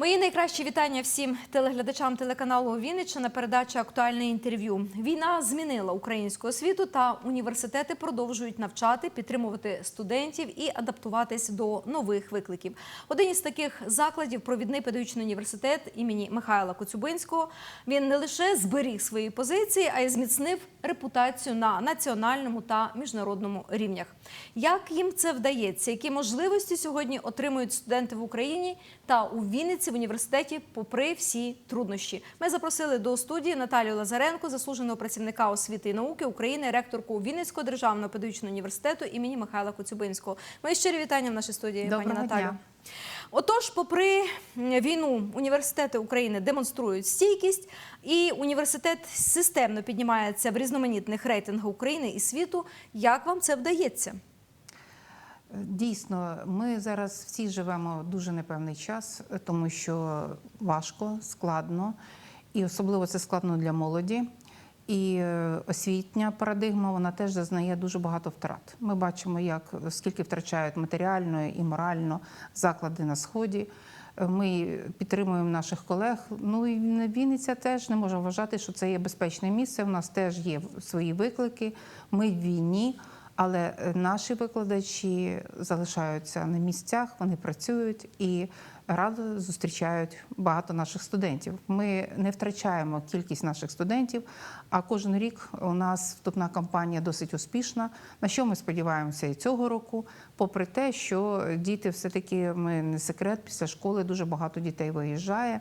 Мої найкращі вітання всім телеглядачам телеканалу Вінниччина. Передача актуальне інтерв'ю. Війна змінила українську освіту, та університети продовжують навчати, підтримувати студентів і адаптуватись до нових викликів. Один із таких закладів провідний педагогічний університет імені Михайла Коцюбинського. Він не лише зберіг свої позиції, а й зміцнив репутацію на національному та міжнародному рівнях. Як їм це вдається? Які можливості сьогодні отримують студенти в Україні та у Вінниці в університеті, попри всі труднощі? Ми запросили до студії Наталію Лазаренко, заслуженого працівника освіти і науки України, ректорку Вінницького державного педагогічного університету імені Михайла Коцюбинського. Мої щирі вітання в нашій студії, Доброго пані Наталю. дня. Отож, попри війну, університети України демонструють стійкість, і університет системно піднімається в різноманітних рейтингах України і світу. Як вам це вдається? Дійсно, ми зараз всі живемо дуже непевний час, тому що важко, складно, і особливо це складно для молоді. І е, освітня парадигма вона теж зазнає дуже багато втрат. Ми бачимо, як скільки втрачають матеріально і морально заклади на сході. Е, Ми підтримуємо наших колег. Ну і Вінниця теж не може вважати, що це є безпечне місце. У нас теж є свої виклики. Ми в війні. Але е, наші викладачі залишаються на місцях, вони працюють і радо зустрічають багато наших студентів. Ми не втрачаємо кількість наших студентів, а кожен рік у нас вступна кампанія досить успішна. На що ми сподіваємося і цього року, попри те, що діти все-таки ми не секрет, після школи дуже багато дітей виїжджає.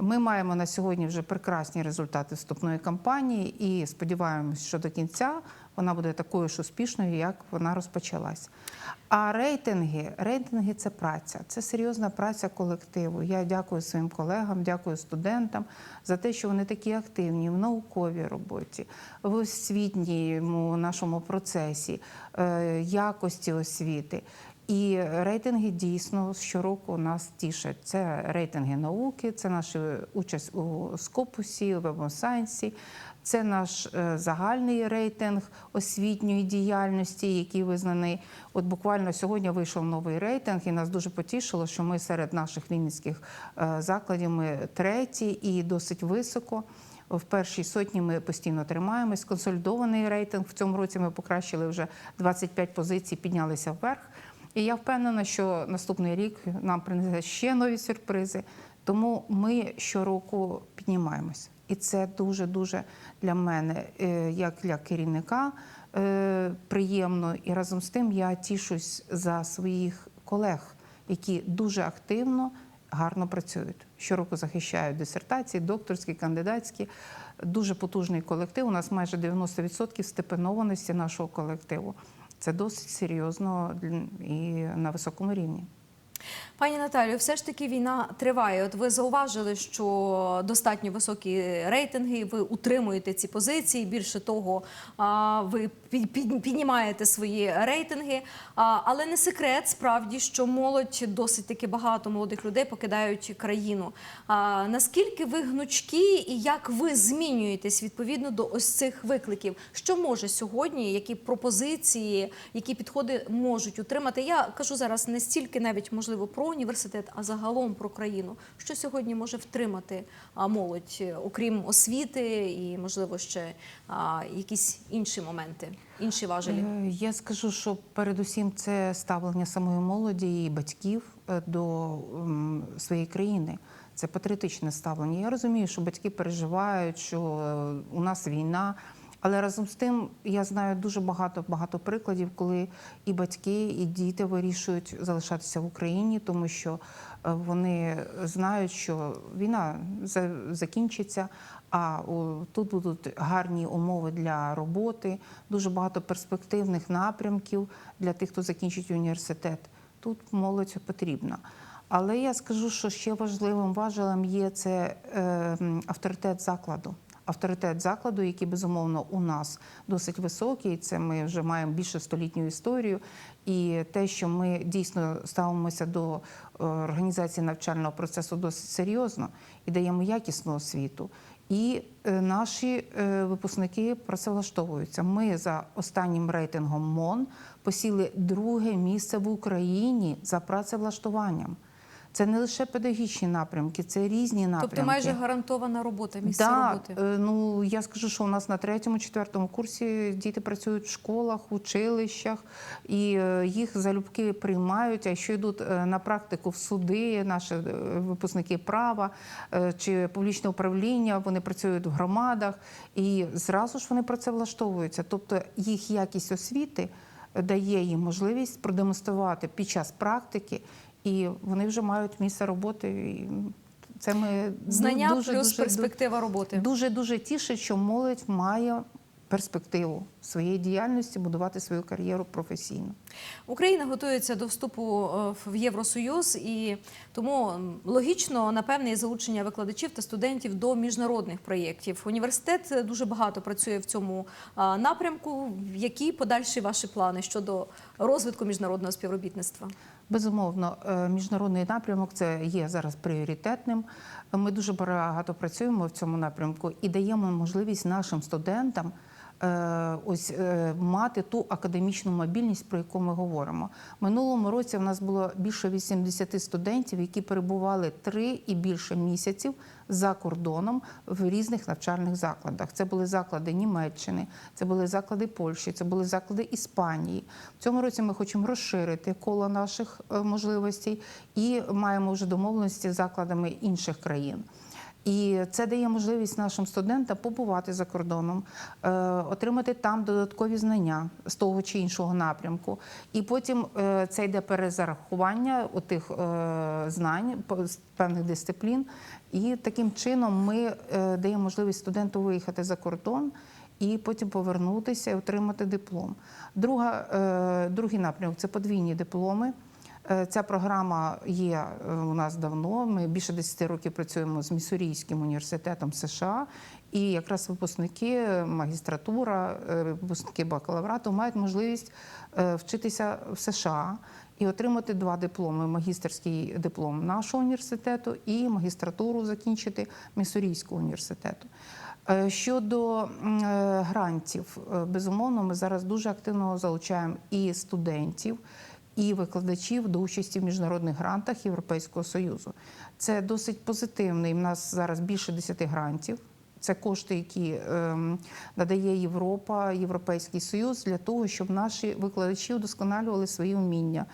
Ми маємо на сьогодні вже прекрасні результати вступної кампанії і сподіваємось, що до кінця вона буде такою ж успішною, як вона розпочалась. А рейтинги, рейтинги це праця, це серйозна праця колективу. Я дякую своїм колегам, дякую студентам за те, що вони такі активні в науковій роботі, в освітньому нашому процесі, е, якості освіти. І рейтинги дійсно щороку нас тішать. Це рейтинги науки, це наша участь у Скопусі, Вебосайнсі, це наш е, загальний рейтинг освітньої діяльності, який визнаний. От буквально сьогодні вийшов новий рейтинг, і нас дуже потішило, що ми серед наших вінницьких е, закладів ми треті і досить високо. В першій сотні ми постійно тримаємось. Консолідований рейтинг в цьому році ми покращили вже 25 позицій, піднялися вверх. І я впевнена, що наступний рік нам принесе ще нові сюрпризи. Тому ми щороку піднімаємось. І це дуже дуже для мене, е, як для керівника, е, приємно. І разом з тим я тішусь за своїх колег, які дуже активно, гарно працюють. Щороку захищають дисертації, докторські, кандидатські. Дуже потужний колектив. У нас майже 90% степенованості нашого колективу. Це досить серйозно і на високому рівні. Пані Наталію, все ж таки війна триває. От ви зауважили, що достатньо високі рейтинги, ви утримуєте ці позиції. Більше того, ви піднімаєте свої рейтинги. Але не секрет, справді, що молодь досить таки багато молодих людей покидають країну. Наскільки ви гнучкі і як ви змінюєтесь відповідно до ось цих викликів? Що може сьогодні, які пропозиції, які підходи можуть утримати? Я кажу зараз не стільки навіть можливо про університет, а загалом про країну. Що сьогодні може втримати молодь, окрім освіти і можливо ще якісь інші моменти, інші важелі? Е, Я скажу, що передусім це ставлення самої молоді і батьків е, до своєї країни. Це патріотичне ставлення. Я розумію, що батьки переживають, що е, у нас війна. Але разом з тим я знаю дуже багато багато прикладів, коли і батьки, і діти вирішують залишатися в Україні, тому що е, вони знають, що війна закінчиться, а тут будуть гарні умови для роботи, дуже багато перспективних напрямків для тих, хто закінчить університет. Тут молодь потрібна. Але я скажу, що ще важливим важелем є це е, авторитет закладу. Авторитет закладу, який безумовно у нас досить високий. Це ми вже маємо більше столітню історію. І те, що ми дійсно ставимося до е, організації навчального процесу досить серйозно і даємо якісну освіту. І е, наші е, випускники працевлаштовуються. Ми за останнім рейтингом МОН посіли друге місце в Україні за працевлаштуванням. Це не лише педагогічні напрямки, це різні напрямки. Тобто майже гарантована робота, місце Да, роботи. е, ну я скажу, що у нас на третьому, четвертому курсі діти працюють в школах, в училищах, і е, їх залюбки приймають. А що йдуть е, на практику в суди, наші випускники права чи публічне управління, вони працюють в громадах, і зразу ж вони працевлаштовуються. Тобто їх якість освіти дає їм можливість продемонструвати під час практики, і вони вже мають місце роботи. І це ми Знання дуже, плюс дуже, перспектива роботи. Дуже дуже тішить, що молодь має перспективу своєї діяльності будувати свою кар'єру професійно. Україна готується до вступу е, в Євросоюз, і тому логічно, напевне, і залучення викладачів та студентів до міжнародних проєктів. Університет е, дуже багато працює в цьому напрямку. Які подальші ваші плани щодо розвитку міжнародного співробітництва? Безумовно, е, міжнародний напрямок це є зараз пріоритетним. Ми дуже багато працюємо в цьому напрямку і даємо можливість нашим студентам. Е, Ось е, мати ту академічну мобільність, про яку ми говоримо. Минулому році в нас було більше 80 студентів, які перебували три і більше місяців за кордоном в різних навчальних закладах. Це були заклади Німеччини, це були заклади Польщі, це були заклади Іспанії. В цьому році ми хочемо розширити коло наших е, можливостей і маємо вже домовленості з закладами інших країн. І це дає можливість нашим студентам побувати за кордоном, е, отримати там додаткові знання з того чи іншого напрямку. І потім е, це йде перезарахування тих знань по- з певних дисциплін. І таким чином ми е, даємо можливість студенту виїхати за кордон. І потім повернутися і отримати диплом. Друга, е, другий напрямок це подвійні дипломи. Е, Ця програма є е, у нас давно. Ми більше 10 років працюємо з Міссурійським університетом США, і якраз випускники магістратура, е, випускники бакалаврату мають можливість вчитися в США і отримати два дипломи: магістерський диплом нашого університету і магістратуру закінчити Міссурійського університету. Щодо грантів, безумовно, ми зараз дуже активно залучаємо і студентів, і викладачів до участі в міжнародних грантах Європейського союзу. Це досить позитивний. У нас зараз більше 10 грантів. Це кошти, які ем, надає Європа, Європейський Союз для того, щоб наші викладачі удосконалювали свої вміння,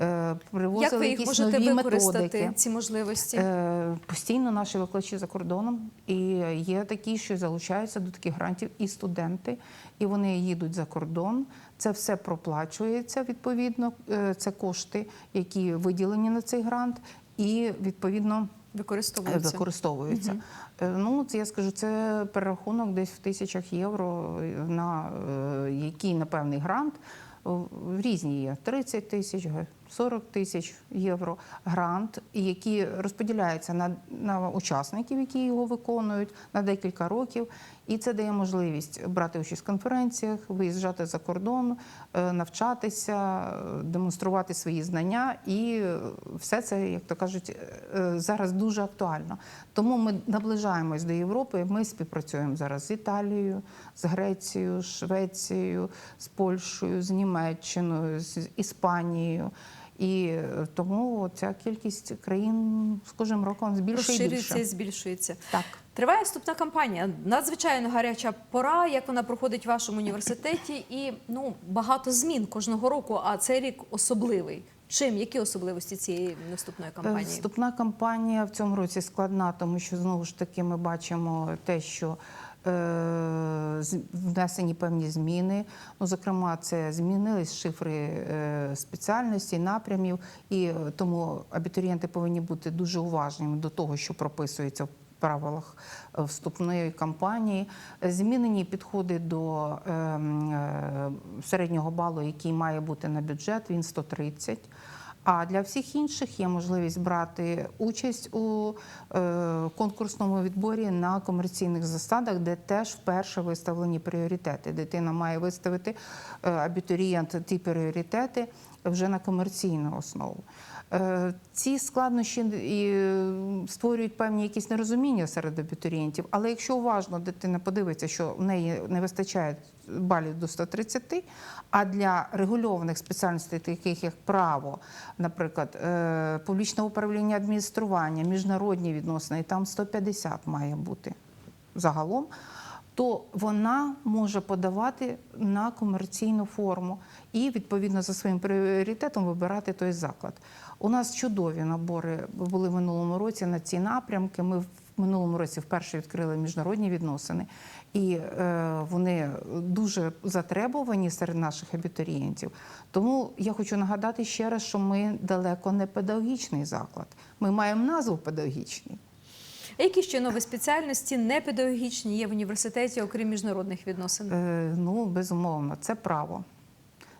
е, привозили Як ви їх якісь можете нові використати методики. ці можливості? Е, Постійно наші викладачі за кордоном, і є такі, що залучаються до таких грантів, і студенти, і вони їдуть за кордон. Це все проплачується відповідно. Е, Це кошти, які виділені на цей грант, і відповідно е, Використовуються. використовуються. Угу. Ну, це я скажу, це перерахунок десь в тисячах євро на який на певний грант. В різні є 30 тисяч, 40 тисяч євро грант, які розподіляються на, на учасників, які його виконують на декілька років. І це дає можливість брати участь в конференціях, виїжджати за кордон, е, навчатися, е, демонструвати свої знання. І все це, як то кажуть, е, зараз дуже актуально. Тому ми наближаємось до Європи. Ми співпрацюємо зараз з Італією, з Грецією, Швецією, з Польщею, з Німеччиною, з Іспанією. І е, тому ця кількість країн з кожним роком збільшує і Розширюється і збільшується. Так. Триває вступна кампанія. Надзвичайно гаряча пора, як вона проходить в вашому університеті, і ну багато змін кожного року. А цей рік особливий. Чим які особливості цієї наступної Е, кампанії? Вступна кампанія в цьому році складна, тому що знову ж таки ми бачимо те, що внесені певні зміни. Ну, зокрема, це змінились шифри е, спеціальностей, напрямів, і е, тому абітурієнти повинні бути дуже уважними до того, що прописується в правилах е, вступної кампанії. Змінені підходи до ем, е, середнього балу, який має бути на бюджет, він 130. А для всіх інших є можливість брати участь у е, конкурсному відборі на комерційних засадах, де теж вперше виставлені пріоритети. Дитина має виставити е, абітурієнт ті пріоритети вже на комерційну основу. Е, Ці складнощі і е, створюють певні якісь нерозуміння серед абітурієнтів, але якщо уважно дитина подивиться, що в неї не вистачає балів до 130, а для регульованих спеціальностей, таких як право, наприклад, е, публічне управління адміністрування, міжнародні відносини, там 150 має бути загалом, то вона може подавати на комерційну форму і відповідно за своїм пріоритетом вибирати той заклад. У нас чудові набори були в минулому році на ці напрямки. Ми в минулому році вперше відкрили міжнародні відносини, і е, вони дуже затребувані серед наших абітурієнтів. Тому я хочу нагадати ще раз, що ми далеко не педагогічний заклад. Ми маємо назву педагогічний. А які ще нові спеціальності не педагогічні є в університеті, окрім міжнародних відносин? Е, ну, безумовно, це право,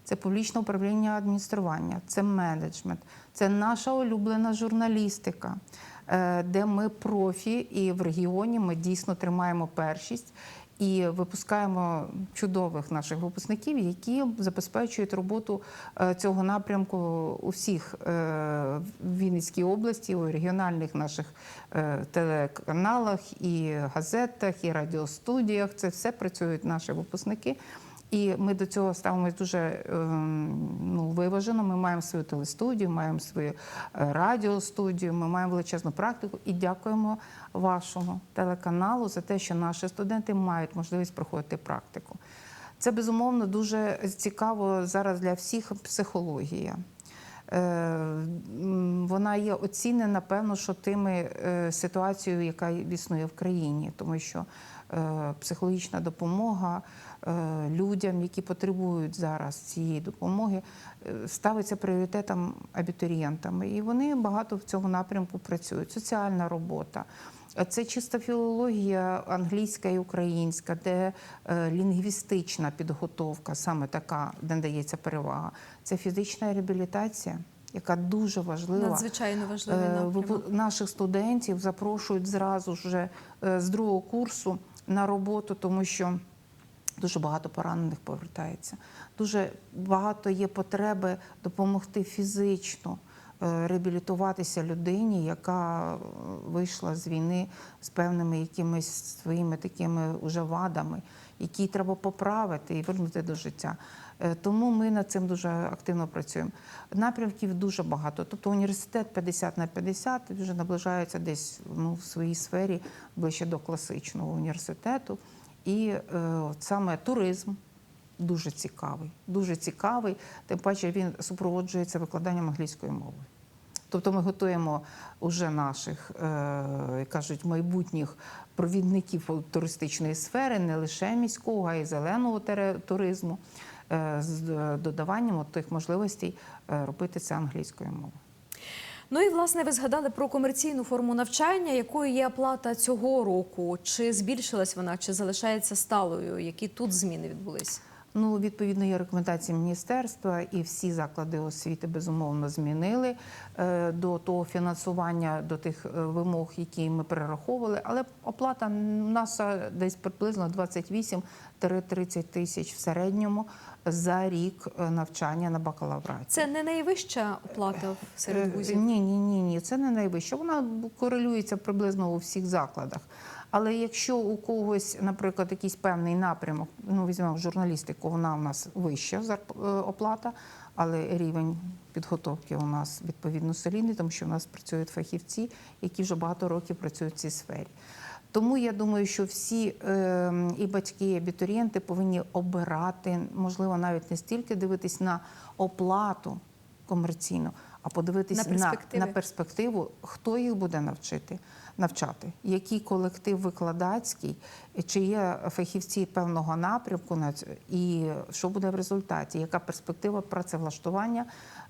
це публічне управління адміністрування, це менеджмент, це наша улюблена журналістика, е, де ми профі, і в регіоні ми дійсно тримаємо першість. І випускаємо чудових наших випускників, які забезпечують роботу е, цього напрямку у всіх е, в Вінницькій області, у регіональних наших телеканалах, і газетах, і радіостудіях. Це все працюють наші випускники. І ми до цього ставимося дуже ем, ну, виважено. Ми маємо свою телестудію, маємо свою е, радіостудію, ми маємо величезну практику і дякуємо вашому телеканалу за те, що наші студенти мають можливість проходити практику. Це безумовно дуже цікаво зараз для всіх психологія. Е, Вона є оцінена, певно, що тими е, ситуацією, яка існує в країні, тому що психологічна допомога людям, які потребують зараз цієї допомоги, е, ставиться пріоритетом абітурієнтами, і вони багато в цьому напрямку працюють. Соціальна робота. Це чиста філологія англійська і українська, де е, лінгвістична підготовка, саме така, де надається перевага. Це фізична реабілітація, яка дуже важлива. Надзвичайно важливий Е, Наших студентів запрошують зразу ж е, з другого курсу на роботу, тому що дуже багато поранених повертається. Дуже багато є потреби допомогти фізично е, реабілітуватися людині, яка е, вийшла з війни з певними якимись своїми такими уже вадами, які треба поправити і вернути до життя. Е, Тому ми над цим дуже активно працюємо. Напрямків дуже багато. Тобто університет 50 на 50 вже наближається десь ну, в своїй сфері ближче до класичного університету. І е, от саме туризм дуже цікавий. Дуже цікавий. Тим паче він супроводжується викладанням англійської мови. Тобто ми готуємо уже наших, е, кажуть, майбутніх провідників туристичної сфери, не лише міського, а й зеленого туризму, е, з е, додаванням тих можливостей е, робити це англійською мовою. Ну і власне ви згадали про комерційну форму навчання, якою є оплата цього року. Чи збільшилась вона, чи залишається сталою? Які тут зміни відбулись? Ну, відповідно, є рекомендації міністерства, і всі заклади освіти безумовно змінили е, до того фінансування, до тих е, вимог, які ми перераховували. Але оплата наша десь приблизно 28-30 тисяч в середньому за рік е, навчання на бакалавраті. Це не найвища оплата серед вузів. Ні, ні, ні, ні. Це не найвище. Вона корелюється приблизно у всіх закладах. Але якщо у когось, наприклад, якийсь певний напрямок, ну візьмемо журналістику, вона у нас вища е, оплата, але рівень підготовки у нас відповідно солідний, тому що у нас працюють фахівці, які вже багато років працюють в цій сфері. Тому я думаю, що всі е, і батьки, і абітурієнти повинні обирати, можливо, навіть не стільки дивитись на оплату комерційну, а подивитись На на, на перспективу, хто їх буде навчити, навчати, який колектив викладацький, чи є фахівці певного напрямку і що буде в результаті, яка перспектива працевлаштування,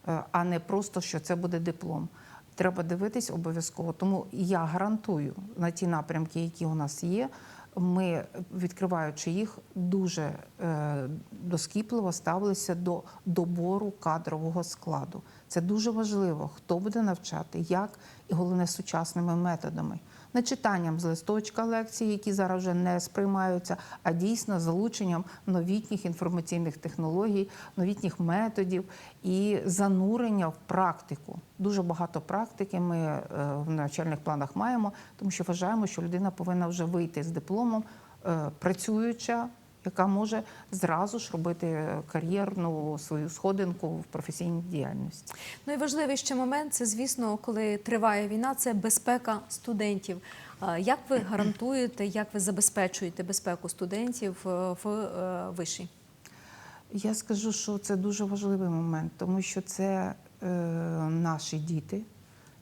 е, а не просто що це буде диплом. Треба дивитись обов'язково. Тому я гарантую на ті напрямки, які у нас є. Ми, відкриваючи їх, дуже е, доскіпливо ставилися до добору кадрового складу. Це дуже важливо, хто буде навчати, як і головне сучасними методами. Не читанням з листочка лекцій, які зараз вже не сприймаються, а дійсно залученням новітніх інформаційних технологій, новітніх методів і занурення в практику. Дуже багато практики ми е, в навчальних планах маємо, тому що вважаємо, що людина повинна вже вийти з дипломом, е, працююча яка може зразу ж робити кар'єрну свою сходинку в професійній діяльності. Ну і важливий ще момент це, звісно, коли триває війна, це безпека студентів. Як ви гарантуєте, як ви забезпечуєте безпеку студентів е, в е, виші? Я скажу, що це дуже важливий момент, тому що це е, наші діти,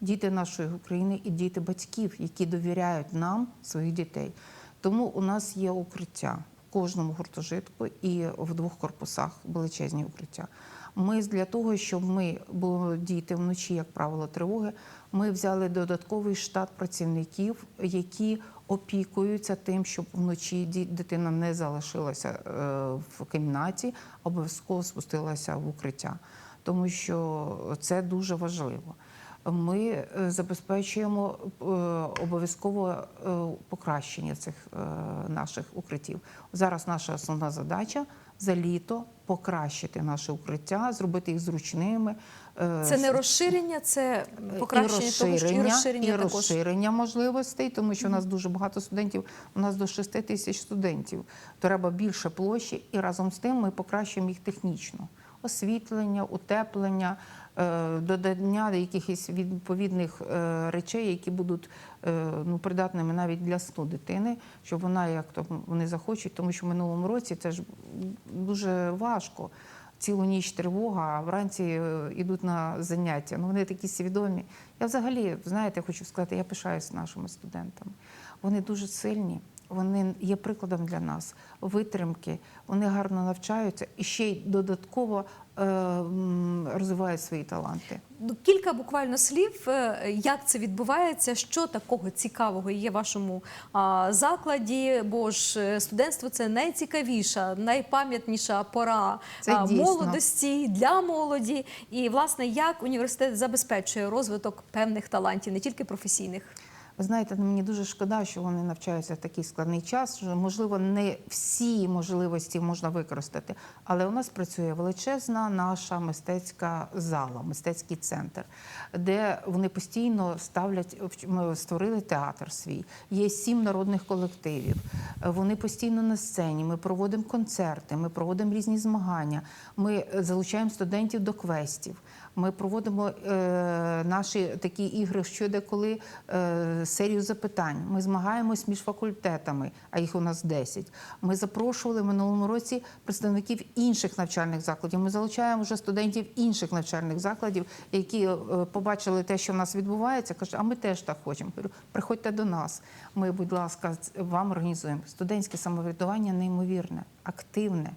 діти нашої України і діти батьків, які довіряють нам своїх дітей. Тому у нас є укриття кожному гуртожитку і в двох корпусах величезні укриття. Ми для того, щоб ми бо діти вночі, як правило, тривоги, ми взяли додатковий штат працівників, які опікуються тим, щоб вночі дитина не залишилася е, в кімнаті, обов'язково спустилася в укриття, тому що це дуже важливо. Ми е, забезпечуємо е, обов'язково е, покращення цих наших укриттів. Зараз наша основна задача за літо покращити наше укриття, зробити їх зручними. Це не розширення, це покращення і того, що і розширення і також. розширення можливостей, тому що у нас дуже багато студентів. У нас до 6 тисяч студентів. Треба більше площі, і разом з тим ми покращуємо їх технічно. Освітлення, утеплення, е, додання якихось відповідних е, речей, які будуть е, ну, придатними навіть для сну дитини, щоб вона як то вони захочуть, тому що в минулому році це ж дуже важко. Цілу ніч тривога, а вранці йдуть на заняття. Ну вони такі свідомі. Я взагалі, знаєте, хочу сказати, я пишаюся нашими студентами. Вони дуже сильні, вони є прикладом для нас, витримки, вони гарно навчаються і ще й додатково е, розвивають свої таланти. Ну, Кілька буквально слів, е, як це відбувається, що такого цікавого є в вашому закладі, бо ж е, студентство це найцікавіша, найпам'ятніша пора Це молодості для молоді. І, власне, як університет забезпечує розвиток певних талантів, не тільки професійних. Знаєте, ну, мені дуже шкода, що вони навчаються в такий складний час. Що, можливо, не всі можливості можна використати, але у нас працює величезна наша мистецька зала, мистецький центр, де вони постійно ставлять ми створили театр свій. Є сім народних колективів. Вони постійно на сцені. Ми проводимо концерти, ми проводимо різні змагання. Ми залучаємо студентів до квестів. Ми проводимо е, наші такі ігри, що деколи е, серію запитань. Ми змагаємось між факультетами, а їх у нас 10. Ми запрошували в минулому році представників інших навчальних закладів. Ми залучаємо вже студентів інших навчальних закладів, які е, побачили те, що в нас відбувається. кажуть, а ми теж так хочемо. Приходьте до нас. Ми, будь ласка, вам організуємо студентське самоврядування неймовірне, активне.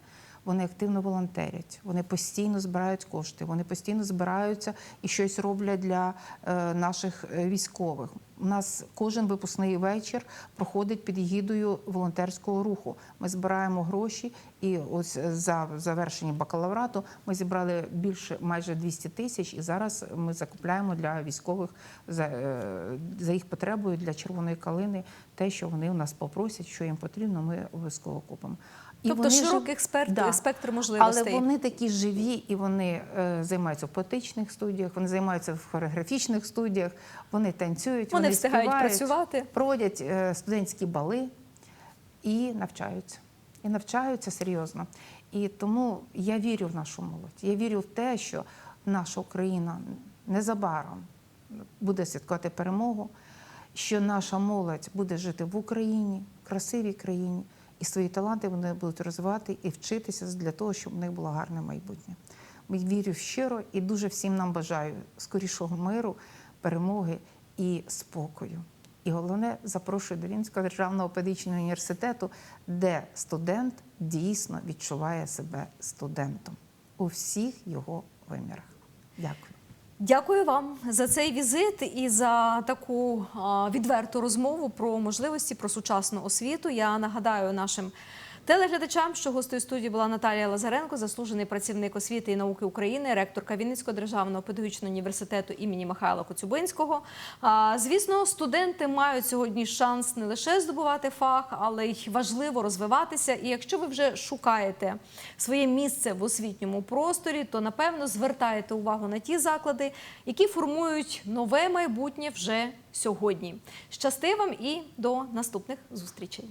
Вони активно волонтерять, вони постійно збирають кошти, вони постійно збираються і щось роблять для е, наших е, військових. У нас кожен випускний вечір проходить під егідою волонтерського руху. Ми збираємо гроші, і ось за завершення бакалаврату ми зібрали більше майже 200 тисяч, і зараз ми закупляємо для військових за, е, за їх потребою для червоної калини те, що вони у нас попросять, що їм потрібно, ми обов'язково купимо. І Тобто вони широкий жив- спектр- спектр можливостей. Але вони такі живі, і вони е, займаються в поетичних студіях, вони займаються в хореографічних студіях, вони танцюють, Вони вони, встигають співають, працювати. проводять е, студентські бали і навчаються. І навчаються серйозно. І тому я вірю в нашу молодь. Я вірю в те, що наша Україна незабаром буде святкувати перемогу, що наша молодь буде жити в Україні, красивій країні, і свої таланти вони будуть розвивати і вчитися для того, щоб в них було гарне майбутнє. Ми вірю щиро і дуже всім нам бажаю скорішого миру, перемоги і спокою. І головне, запрошую до Вінського державного педагогічного університету, де студент дійсно відчуває себе студентом у всіх його вимірах. Дякую. Дякую вам за цей візит і за таку відверту розмову про можливості про сучасну освіту. Я нагадаю нашим телеглядачам, що гостею студії була Наталія Лазаренко, заслужений працівник освіти і науки України, ректорка Вінницького державного педагогічного університету імені Михайла Коцюбинського. Звісно, студенти мають сьогодні шанс не лише здобувати фах, але й важливо розвиватися. І якщо ви вже шукаєте своє місце в освітньому просторі, то напевно звертаєте увагу на ті заклади, які формують нове майбутнє вже сьогодні. Щасти вам і до наступних зустрічей.